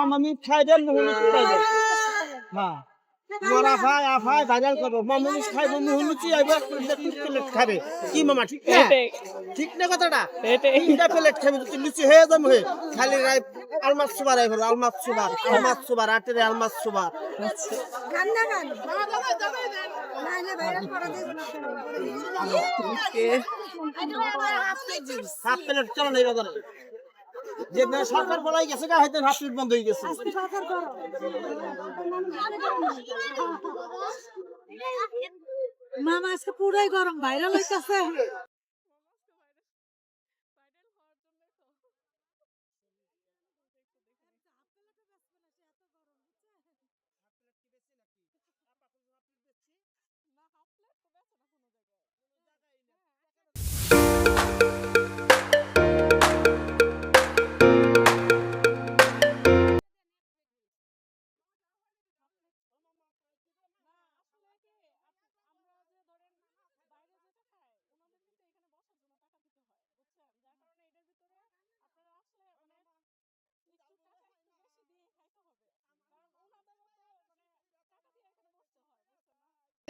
আমি খাই দেন মুহুলি খাই দেন হ্যাঁ তোমার আফায় আফায় ভাইরাল করব মামুনি খাইবো মুহুলুচি আইবো তিন প্লেট খাবে কি মামা ঠিক না ঠিক না কথাটা তিনটা প্লেট খাবে তুই লুচি হয়ে যাব হে খালি রাই আলমাস সুবার আইবো আলমাস সুবার আলমাস সুবার আটেরে আলমাস সুবার কান্না গান হাফ প্লেট চলো নেই বাজারে যে না সরকার বলাই গেছে গা হয়তো হাফ বন্ধ হয়ে গেছে। মামা আজকে পুরাই গরম ভাইরাল হইতাছে।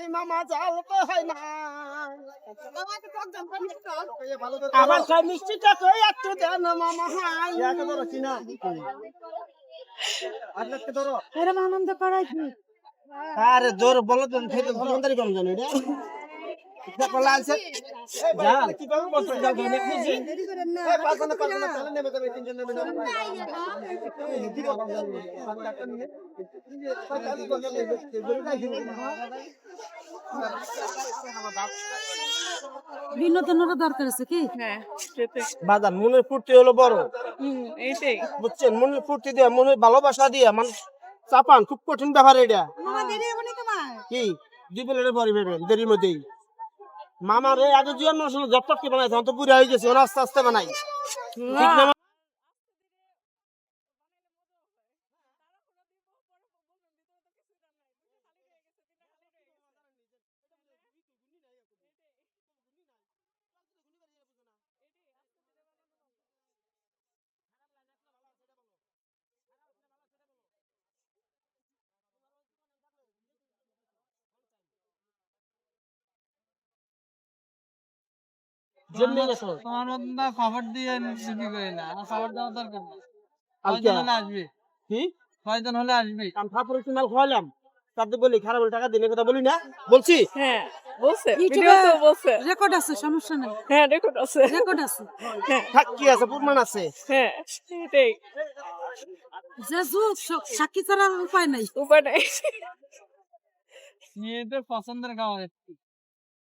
এই সব তো হয় মিষ্টিটা কই একটু দেন মামা হাই এরম আনন্দ করাই আরে দৌড় বলো তো খেতে কম জানো এটা বিনোদনেরও দরকার আছে কি হ্যাঁ বাজার মনের ফুর্তি হলো বড় এইটাই বুঝছেন মনের ফুর্তি দিয়ে মনের ভালোবাসা দিয়ে মান চাপান খুব কঠিন ব্যাপার এটা কি দুই প্লেটে পরে ভেবেন দেরির মধ্যেই মামার এই আগে জীবন মানুষ জব টপকে বানাইছে? তো বুড়া হয়ে গেছে ওরা আস্তে আস্তে বানাই ঠিক না মা? জন্মে গেছো। তোমার মতন না খবর দিয়ে বিক্রি করি না? খবর দেওয়ার দরকার নেই। আচ্ছা। কয়জন হলে আসবে? কি? কয়জন হলে আসবে? আমি ফাপুরে মাল খাওয়ালাম তাতে বলি খারাপ টাকা দিনের কথা বলি না। বলছি? হ্যাঁ বলছে। ভিডিও তো বলছে। রেকর্ড আছে সমস্যা নেই। হ্যাঁ রেকর্ড আছে। রেকর্ড আছে। হ্যাঁ। থাক কি আছে প্রমাণ আছে। হ্যাঁ এটাই যে সাক্ষী ছাড়ার উপায় নাই। উপায় নাই। মেয়েদের পছন্দের খাবার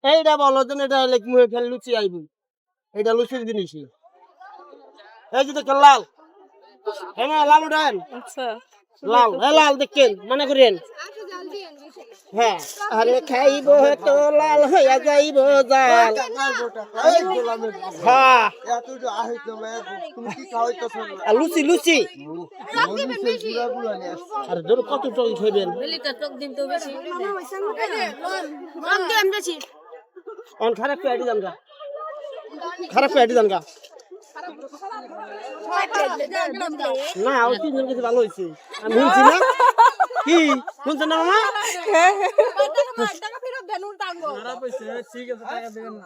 এইটা বলো যে এটা লাইক মুহে খেলে লুচি আইবি। এটা লুচির জিনিসই। এই যে দেখেন লাল। হ্যাঁ মা, লাল উঠান। আচ্ছা। লাল হ্যাঁ লাল দেখেন মনে করেন। হ্যাঁ আরে খাইব তো লাল হইয়া যাইব জাল। হ্যাঁ। লুচি লুচি। আর ধরো কত টক খাইবেন? অন খারাপ পেয়ে জান গা। খারাপ পেয়ে জান গা। না ও তিনজন কিছু ভালো হয়েছে। আমি শুনছি না। কি? শুনছেন না মামা? ঠিক আছে টাকা দেবেন না।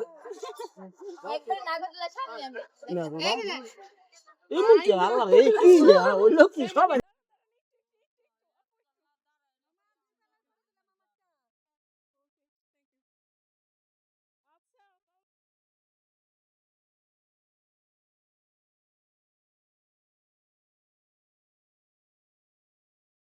না বাবা। এই মুখে আল্লাহ এই কি? ওই লোক কি সবাই